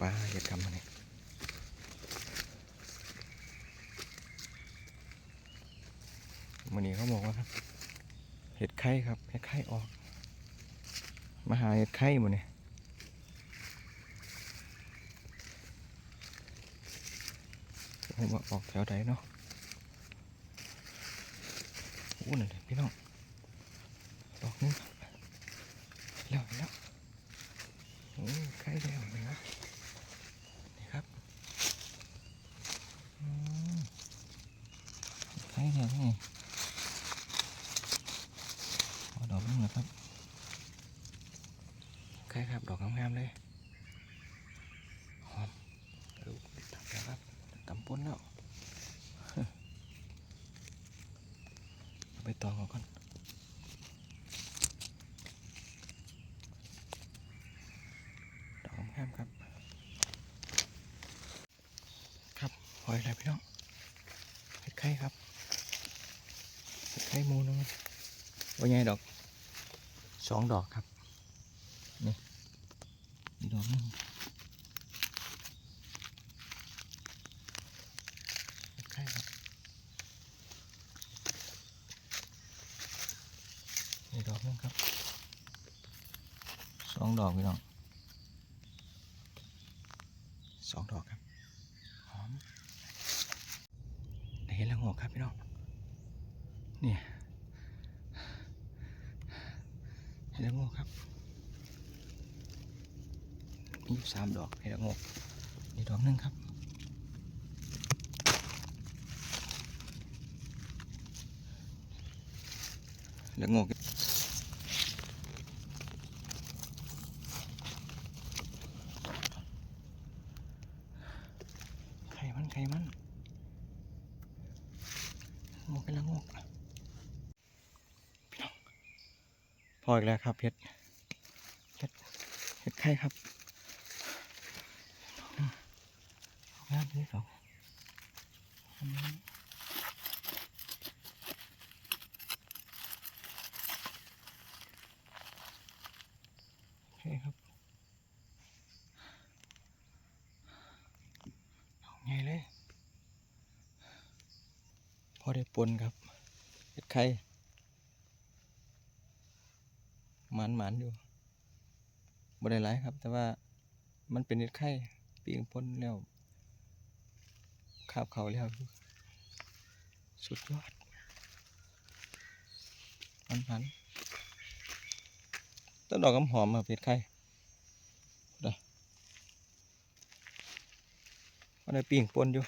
ปลาเห็ดคำมันนี่มันนี้เขาบอกว่าครับเห็ดไข่ครับเห็ดไข่ออก มาหาเห็ดไข่หมดนี่ผมว่าออกแถวใดเนาะโอ้นั่นพี่น้องดอกหนึงครับแล้วแล้วโอ้ไข่แล้วนี่นะนี่ครับอืมไข่แล้วนี่เอา ดอกนึงนะครับใครครับ ดอกงามๆเลย หอมดูตับแล้วครับตำปุ้นแล้วไปตองเอก่อนดอกงามครับ ครับหอยอะไรพี่น้องเห็ดไข่ครับ ไข่หมูนึงว่าไงดอกสองดอกครับอีกดอกหนึงใช่ครับอีกดอกหนึงครับสองดอกพี่น้องสองดอกครับหอมได้เห็นแล้วงอกครับพี่น้อง เนี่ยเห็นแล้วงกครับ มีอยู่สามดอกให้ดอกงกนี่ดอกหนึงครับแล้วงกไข่มันไข่มันงกไปแล้วงกพี่น้องพ ออีกแล้วครับเพชรเพชรเพชรไข่ครับงามที่สองอืมโอเคครับเอาไงเลย พอได้ปนครับเห็ดไข่ หมันหมันอยู่บ่ได้หลายครับ แต่ว่ามันเป็นเห็ดไข่ปีงปนแล้วข้าวเขาแล้ว สุดยอดมันพันต้นดอกกำหอมมาเผ็ดไข่ได้มันได้ปีงปนอยู่